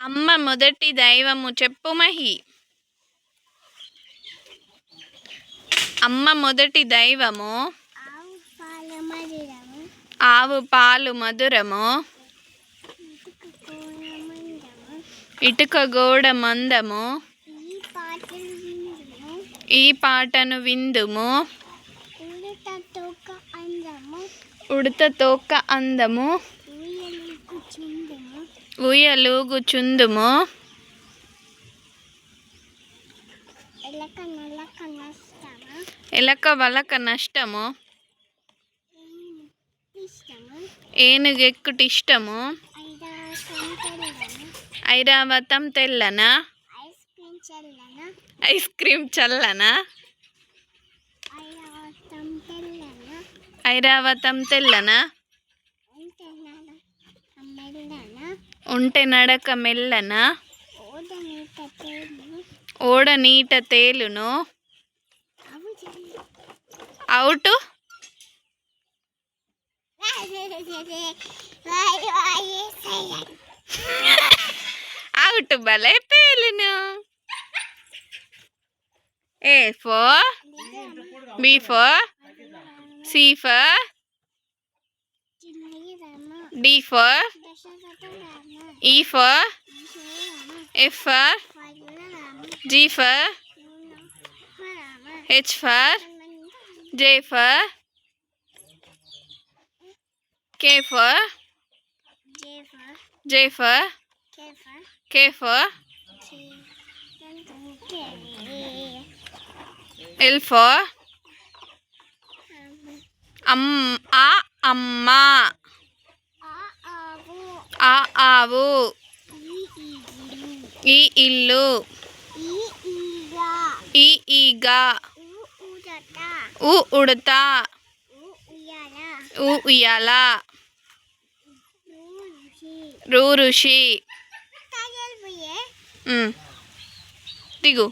అమ్మ మొదటి దైవము చెప్పు మహి. అమ్మ మొదటి దైవము ఆవు పాల మధురము ఇటుక గోడ మందము ఈ పాటలు విందుము ఈ పాటను విందుము ఉడత తోక అందము ఉడత తోక అందము ఊయలు కూర్చుందుము ఊయలూగుచుందుము ఎలక వలక నష్టము. ఇష్టము? ఏనుగెక్కుటిష్టము ఐరావతం తెల్లన? Ice cream చల్లన? ఐరావతం తెల్లన ఐరావతం తెల్లన ఉంటున్నాను అమ్మెల్లన ఉంటె నడక మెల్లన? ఓడ నీట తేలును. అవుటు. అవుట్ భలే పేలును A for B for C for D for E for F for G for H for J for K for J for K for L for అమ్ ఆ అమ్మ ఆ ఆవు. ఈ ఇల్లు. ఈ ఈగ. ఉ ఉడత. ఉ ఉయ్యాల. రు ఋషి. దిగు.